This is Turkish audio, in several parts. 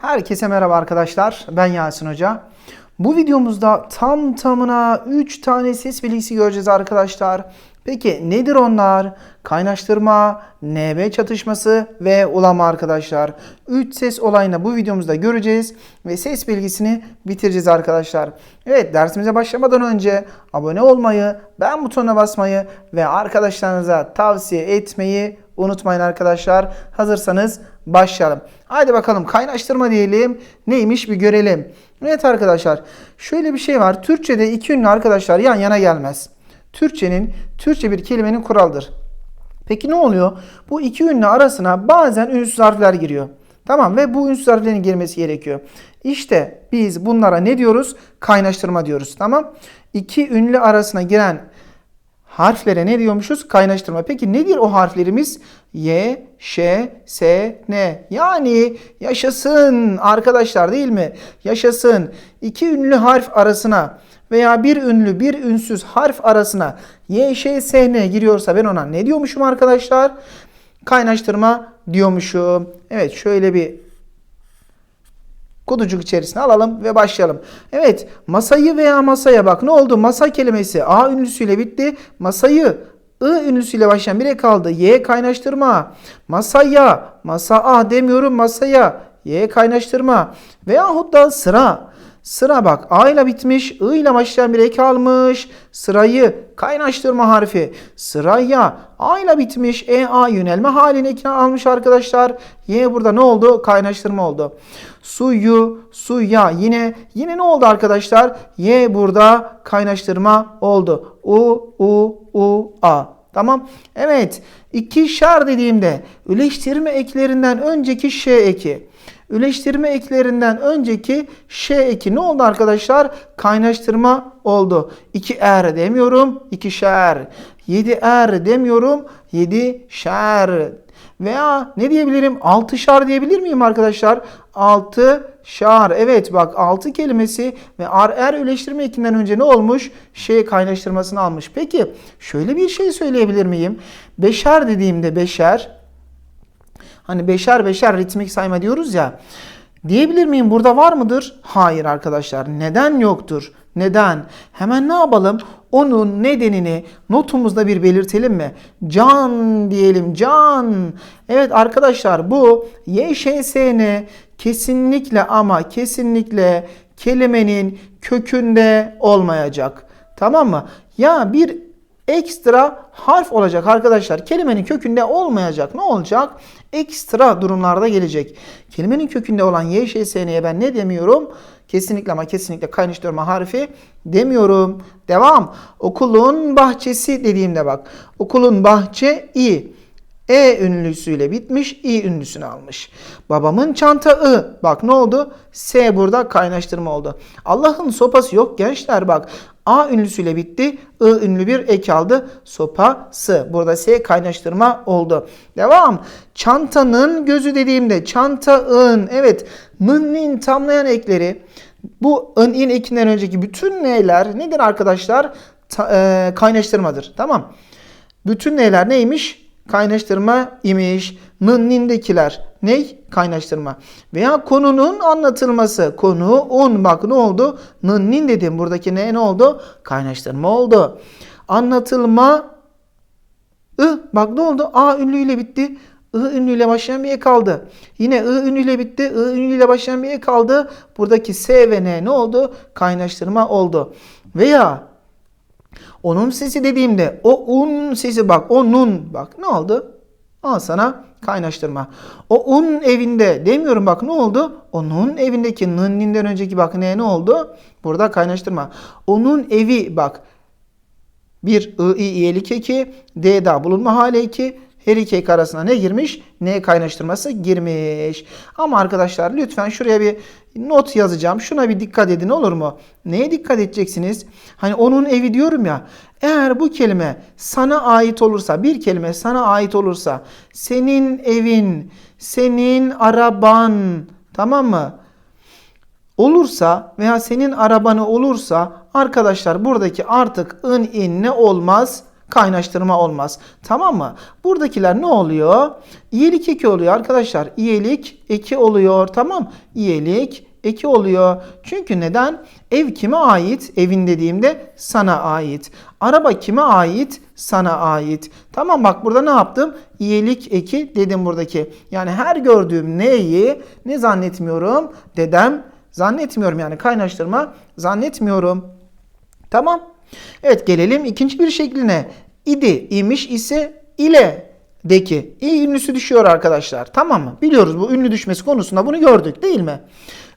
Herkese merhaba arkadaşlar. Ben Yasin Hoca. Bu videomuzda tam tamına 3 tane ses bilgisi göreceğiz arkadaşlar. Peki nedir onlar? Kaynaştırma, NB çatışması ve ulama arkadaşlar. 3 ses olayını bu videomuzda göreceğiz ve ses bilgisini bitireceğiz arkadaşlar. Evet dersimize başlamadan önce abone olmayı, beğen butonuna basmayı ve arkadaşlarınıza tavsiye etmeyi unutmayın arkadaşlar. Hazırsanız başlayalım. Haydi bakalım kaynaştırma diyelim. Neymiş bir görelim. Evet arkadaşlar şöyle bir şey var. Türkçe'de iki ünlü arkadaşlar yan yana gelmez. Türkçenin, Türkçe bir kelimenin kuraldır. Peki ne oluyor? Bu iki ünlü arasına bazen ünsüz harfler giriyor. Tamam ve bu ünsüz harflerin girmesi gerekiyor. İşte biz bunlara ne diyoruz? Kaynaştırma diyoruz. Tamam. İki ünlü arasına giren harflere ne diyormuşuz? Kaynaştırma. Peki nedir o harflerimiz? Y, Ş, S, N. Yani yaşasın arkadaşlar değil mi? Yaşasın. İki ünlü harf arasına veya bir ünlü bir ünsüz harf arasına Y, Ş, S, N giriyorsa ben ona ne diyormuşum arkadaşlar? Kaynaştırma diyormuşum. Evet şöyle bir kutucuk içerisine alalım ve başlayalım. Evet masayı veya masaya bak ne oldu? Masa kelimesi A ünlüsüyle bitti. Masayı I ünlüsüyle başlayan bir ek kaldı. Y kaynaştırma. Masaya. Masa A demiyorum masaya. Y kaynaştırma. Veyahut da sıra. Sıra bak A ile bitmiş. I ile başlayan bir ek almış. Sırayı kaynaştırma harfi. Sıraya A ile bitmiş. E A yönelme halini ekine almış arkadaşlar. Y burada ne oldu? Kaynaştırma oldu. Suyu, suya yine yine ne oldu arkadaşlar? Y burada kaynaştırma oldu. U, U, U, A. Tamam. Evet. İkişer dediğimde üleştirme eklerinden önceki ş eki. Üleştirme eklerinden önceki ş eki ne oldu arkadaşlar? Kaynaştırma oldu. 2 er demiyorum. ikişer. 7 er demiyorum. 7 şer. Veya ne diyebilirim? 6 şar diyebilir miyim arkadaşlar? 6 şar. Evet bak 6 kelimesi ve ar er üleştirme ekinden önce ne olmuş? Şey kaynaştırmasını almış. Peki şöyle bir şey söyleyebilir miyim? Beşer dediğimde beşer Hani beşer beşer ritmik sayma diyoruz ya. Diyebilir miyim burada var mıdır? Hayır arkadaşlar. Neden yoktur? Neden? Hemen ne yapalım? Onun nedenini notumuzda bir belirtelim mi? Can diyelim. Can. Evet arkadaşlar bu YŞSN kesinlikle ama kesinlikle kelimenin kökünde olmayacak. Tamam mı? Ya bir ekstra harf olacak arkadaşlar. Kelimenin kökünde olmayacak. Ne olacak? Ekstra durumlarda gelecek. Kelimenin kökünde olan YŞSN'ye ben ne demiyorum? Kesinlikle ama kesinlikle kaynaştırma harfi demiyorum. Devam. Okulun bahçesi dediğimde bak. Okulun bahçe i. E ünlüsüyle bitmiş, i ünlüsünü almış. Babamın çanta ı. Bak ne oldu? S burada kaynaştırma oldu. Allah'ın sopası yok gençler bak. A ünlüsüyle bitti. I ünlü bir ek aldı. Sopası. Burada S kaynaştırma oldu. Devam. Çantanın gözü dediğimde çanta-ın. Evet. Nın nin tamlayan ekleri. Bu ın in ekinden önceki bütün neyler nedir arkadaşlar? Ta, e, kaynaştırmadır. Tamam. Bütün neyler neymiş? Kaynaştırma imiş. Nın nindekiler ney? Kaynaştırma. Veya konunun anlatılması. Konu un bak ne oldu? Nın nin dedim. Buradaki ne ne oldu? Kaynaştırma oldu. Anlatılma I bak ne oldu? A ünlüyle bitti. I ünlüyle başlayan bir e kaldı. Yine I ünlüyle bitti. I ünlüyle başlayan bir e kaldı. Buradaki S ve N ne oldu? Kaynaştırma oldu. Veya onun sesi dediğimde o un sesi bak o nun bak ne oldu? Al sana kaynaştırma. O un evinde demiyorum bak ne oldu? Onun evindeki nınninden önceki bak ne ne oldu? Burada kaynaştırma. Onun evi bak. Bir i, i iyelik eki, d da bulunma hali eki, her iki ek arasına ne girmiş? N kaynaştırması girmiş. Ama arkadaşlar lütfen şuraya bir not yazacağım. Şuna bir dikkat edin olur mu? Neye dikkat edeceksiniz? Hani onun evi diyorum ya. Eğer bu kelime sana ait olursa, bir kelime sana ait olursa, senin evin, senin araban, tamam mı? Olursa veya senin arabanı olursa arkadaşlar buradaki artık ın in ne olmaz? Kaynaştırma olmaz. Tamam mı? Buradakiler ne oluyor? İyelik eki oluyor arkadaşlar. İyelik eki oluyor. Tamam. İyelik eki oluyor. Çünkü neden? Ev kime ait? Evin dediğimde sana ait. Araba kime ait? Sana ait. Tamam bak burada ne yaptım? İyelik eki dedim buradaki. Yani her gördüğüm neyi ne zannetmiyorum? Dedem zannetmiyorum yani kaynaştırma zannetmiyorum. Tamam. Evet gelelim ikinci bir şekline. İdi, imiş ise ile deki. İ ünlüsü düşüyor arkadaşlar. Tamam mı? Biliyoruz bu ünlü düşmesi konusunda bunu gördük değil mi?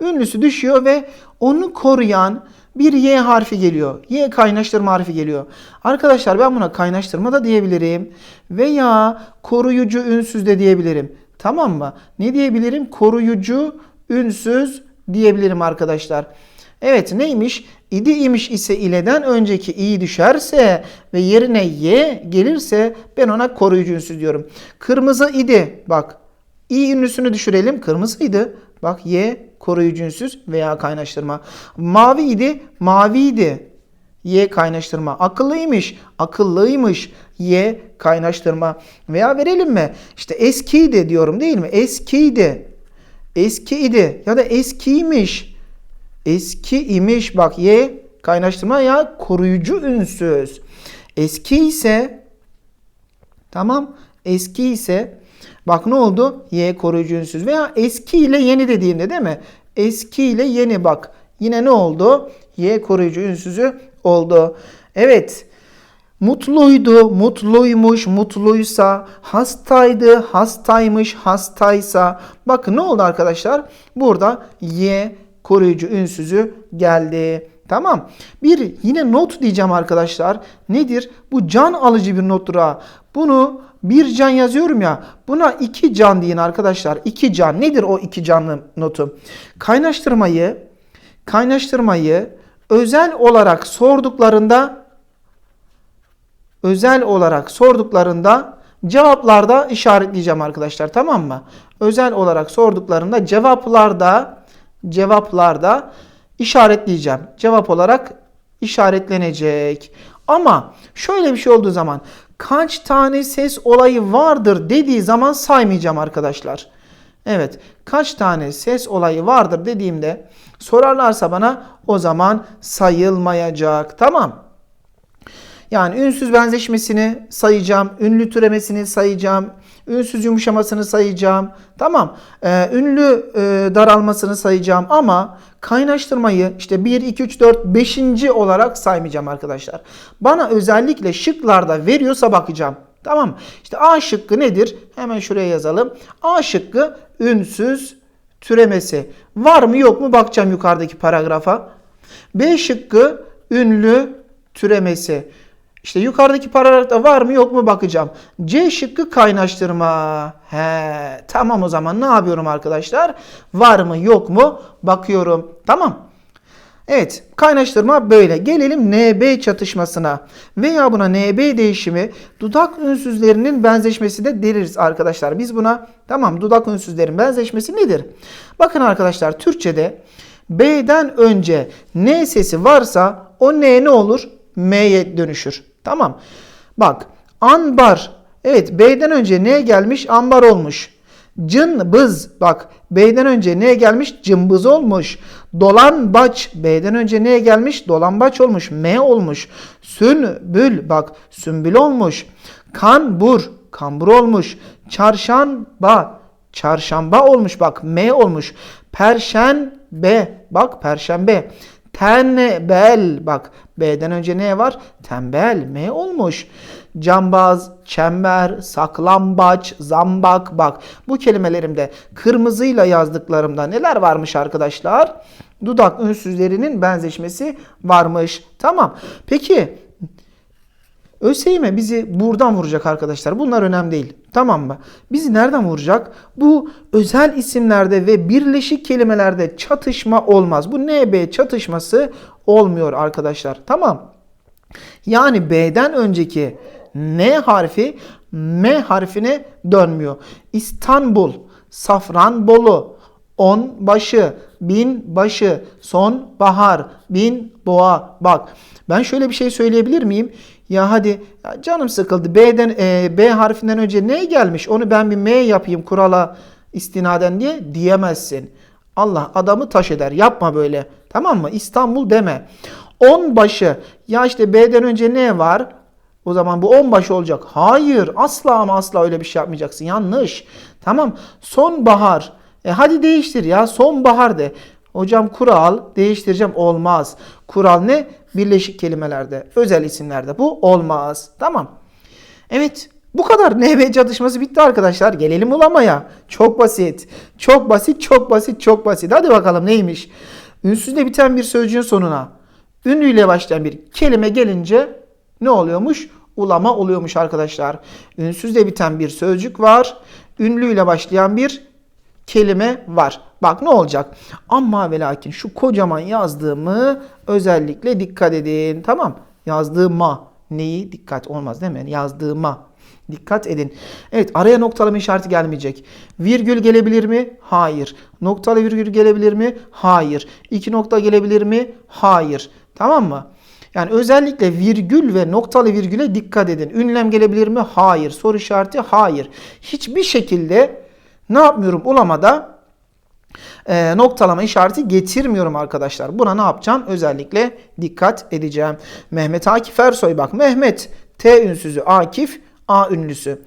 Ünlüsü düşüyor ve onu koruyan bir Y harfi geliyor. Y kaynaştırma harfi geliyor. Arkadaşlar ben buna kaynaştırma da diyebilirim. Veya koruyucu ünsüz de diyebilirim. Tamam mı? Ne diyebilirim? Koruyucu ünsüz diyebilirim arkadaşlar. Evet neymiş? İdi imiş ise ileden önceki i düşerse ve yerine y gelirse ben ona koruyucu ünsüz diyorum. Kırmızı idi. Bak i ünlüsünü düşürelim. Kırmızıydı. Bak y koruyucu ünsüz veya kaynaştırma. Mavi idi. Maviydi. Y kaynaştırma. Akıllıymış. Akıllıymış. Y kaynaştırma. Veya verelim mi? İşte eskiydi diyorum değil mi? Eskiydi. Eski idi ya da eskiymiş. Eski imiş bak y kaynaştırma ya koruyucu ünsüz. Eski ise tamam eski ise bak ne oldu? Y koruyucu ünsüz veya eski ile yeni dediğimde değil mi? Eski ile yeni bak. Yine ne oldu? Y koruyucu ünsüzü oldu. Evet. Mutluydu, mutluymuş, mutluysa, hastaydı, hastaymış, hastaysa. Bakın ne oldu arkadaşlar? Burada y koruyucu ünsüzü geldi. Tamam. Bir yine not diyeceğim arkadaşlar. Nedir? Bu can alıcı bir nottur ha. Bunu bir can yazıyorum ya. Buna iki can deyin arkadaşlar. İki can. Nedir o iki canlı notu? Kaynaştırmayı kaynaştırmayı özel olarak sorduklarında özel olarak sorduklarında cevaplarda işaretleyeceğim arkadaşlar. Tamam mı? Özel olarak sorduklarında cevaplarda cevaplarda işaretleyeceğim. Cevap olarak işaretlenecek. Ama şöyle bir şey olduğu zaman kaç tane ses olayı vardır dediği zaman saymayacağım arkadaşlar. Evet kaç tane ses olayı vardır dediğimde sorarlarsa bana o zaman sayılmayacak. Tamam. Yani ünsüz benzeşmesini sayacağım, ünlü türemesini sayacağım, ünsüz yumuşamasını sayacağım. Tamam. Ee, ünlü e, daralmasını sayacağım ama kaynaştırmayı işte 1, 2, 3, 4, 5. olarak saymayacağım arkadaşlar. Bana özellikle şıklarda veriyorsa bakacağım. Tamam İşte A şıkkı nedir? Hemen şuraya yazalım. A şıkkı ünsüz türemesi. Var mı yok mu bakacağım yukarıdaki paragrafa. B şıkkı ünlü türemesi. İşte yukarıdaki paragrafta var mı yok mu bakacağım. C şıkkı kaynaştırma. He, tamam o zaman ne yapıyorum arkadaşlar? Var mı yok mu bakıyorum. Tamam. Evet kaynaştırma böyle. Gelelim NB çatışmasına. Veya buna NB değişimi dudak ünsüzlerinin benzeşmesi de deriz arkadaşlar. Biz buna tamam dudak ünsüzlerin benzeşmesi nedir? Bakın arkadaşlar Türkçe'de B'den önce N sesi varsa o N ne olur? M'ye dönüşür. Tamam. Bak anbar. Evet B'den önce ne gelmiş? Ambar olmuş. Cımbız. Bak B'den önce ne gelmiş? Cımbız olmuş. Dolambaç. B'den önce ne gelmiş? Dolambaç olmuş. M olmuş. Sünbül. Bak sümbül olmuş. Kanbur. Kambur olmuş. Çarşamba. Çarşamba olmuş. Bak M olmuş. Perşembe. Bak perşembe. Tembel. Bak B'den önce ne var? Tembel. M olmuş. Cambaz, çember, saklambaç, zambak. Bak bu kelimelerimde kırmızıyla yazdıklarımda neler varmış arkadaşlar? Dudak ünsüzlerinin benzeşmesi varmış. Tamam. Peki ÖSYM bizi buradan vuracak arkadaşlar. Bunlar önemli değil. Tamam mı? Bizi nereden vuracak? Bu özel isimlerde ve birleşik kelimelerde çatışma olmaz. Bu NB çatışması olmuyor arkadaşlar. Tamam. Yani B'den önceki N harfi M harfine dönmüyor. İstanbul, Safranbolu, on başı, bin başı, son bahar, bin boğa. Bak ben şöyle bir şey söyleyebilir miyim? Ya hadi ya canım sıkıldı. B'den e, B harfinden önce ne gelmiş? Onu ben bir M yapayım kurala istinaden diye diyemezsin. Allah adamı taş eder. Yapma böyle. Tamam mı? İstanbul deme. 10 başı. Ya işte B'den önce ne var? O zaman bu 10 başı olacak. Hayır. Asla ama asla öyle bir şey yapmayacaksın. Yanlış. Tamam. Sonbahar. E hadi değiştir ya. Sonbahar de. Hocam kural değiştireceğim olmaz. Kural ne? Birleşik kelimelerde, özel isimlerde bu olmaz. Tamam. Evet. Bu kadar NB çalışması bitti arkadaşlar. Gelelim ulamaya. Çok basit. Çok basit, çok basit, çok basit. Hadi bakalım neymiş? Ünsüzle biten bir sözcüğün sonuna ünlüyle başlayan bir kelime gelince ne oluyormuş? Ulama oluyormuş arkadaşlar. Ünsüzle biten bir sözcük var. Ünlüyle başlayan bir kelime var. Bak ne olacak? Amma ve lakin şu kocaman yazdığımı özellikle dikkat edin. Tamam. Yazdığıma. Neyi? Dikkat olmaz değil mi? Yazdığıma. Dikkat edin. Evet araya noktalama işareti gelmeyecek. Virgül gelebilir mi? Hayır. Noktalı virgül gelebilir mi? Hayır. İki nokta gelebilir mi? Hayır. Tamam mı? Yani özellikle virgül ve noktalı virgüle dikkat edin. Ünlem gelebilir mi? Hayır. Soru işareti? Hayır. Hiçbir şekilde ne yapmıyorum ulamada e, noktalama işareti getirmiyorum arkadaşlar. Buna ne yapacağım? Özellikle dikkat edeceğim. Mehmet Akif Ersoy bak. Mehmet T ünsüzü Akif A ünlüsü.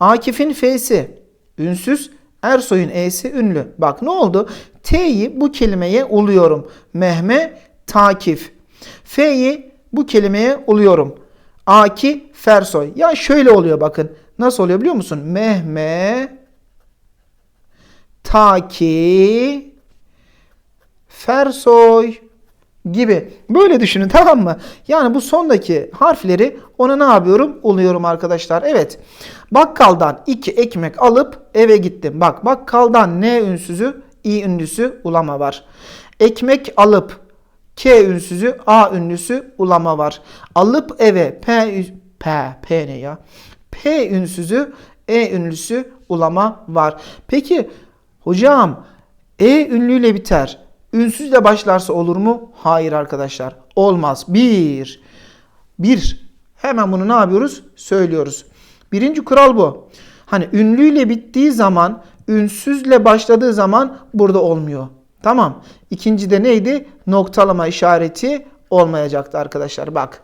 Akif'in F'si ünsüz Ersoy'un E'si ünlü. Bak ne oldu? T'yi bu kelimeye uluyorum. Mehmet Takif. F'yi bu kelimeye uluyorum. Aki Fersoy. Ya şöyle oluyor bakın. Nasıl oluyor biliyor musun? Mehmet Taki Fersoy gibi. Böyle düşünün tamam mı? Yani bu sondaki harfleri ona ne yapıyorum? Uluyorum arkadaşlar. Evet. Bakkaldan iki ekmek alıp eve gittim. Bak bakkaldan ne ünsüzü? i ünlüsü ulama var. Ekmek alıp k ünsüzü a ünlüsü ulama var. Alıp eve p p p ne ya? P ünsüzü e ünlüsü ulama var. Peki hocam e ünlüyle biter. Ünsüzle başlarsa olur mu? Hayır arkadaşlar. Olmaz. Bir. Bir. Hemen bunu ne yapıyoruz? Söylüyoruz. Birinci kural bu. Hani ünlüyle bittiği zaman, ünsüzle başladığı zaman burada olmuyor. Tamam. İkinci de neydi? Noktalama işareti olmayacaktı arkadaşlar. Bak.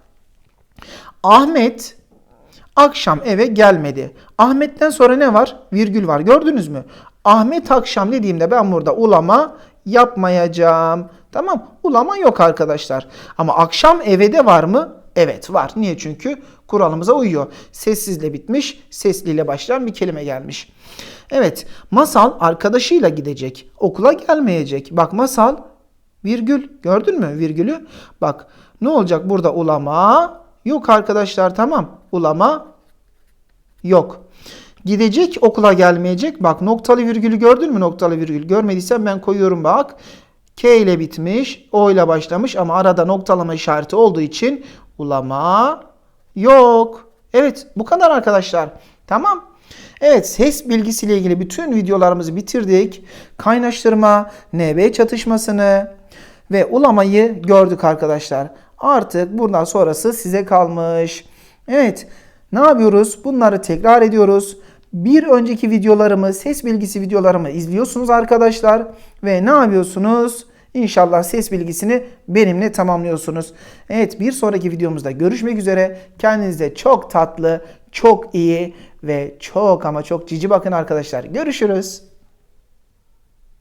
Ahmet akşam eve gelmedi. Ahmet'ten sonra ne var? Virgül var. Gördünüz mü? Ahmet akşam dediğimde ben burada ulama yapmayacağım. Tamam. Ulama yok arkadaşlar. Ama akşam eve de var mı? Evet var. Niye? Çünkü kuralımıza uyuyor. Sessizle bitmiş, sesliyle başlayan bir kelime gelmiş. Evet. Masal arkadaşıyla gidecek. Okula gelmeyecek. Bak masal virgül. Gördün mü virgülü? Bak ne olacak burada ulama? Yok arkadaşlar tamam. Ulama yok. Gidecek okula gelmeyecek. Bak noktalı virgülü gördün mü noktalı virgül? Görmediysen ben koyuyorum bak. K ile bitmiş. O ile başlamış ama arada noktalama işareti olduğu için ulama yok. Evet bu kadar arkadaşlar. Tamam. Evet ses bilgisiyle ilgili bütün videolarımızı bitirdik. Kaynaştırma, NB çatışmasını ve ulamayı gördük arkadaşlar. Artık bundan sonrası size kalmış. Evet ne yapıyoruz? Bunları tekrar ediyoruz. Bir önceki videolarımı, ses bilgisi videolarımı izliyorsunuz arkadaşlar. Ve ne yapıyorsunuz? İnşallah ses bilgisini benimle tamamlıyorsunuz. Evet bir sonraki videomuzda görüşmek üzere. Kendinize çok tatlı, çok iyi ve çok ama çok cici bakın arkadaşlar. Görüşürüz.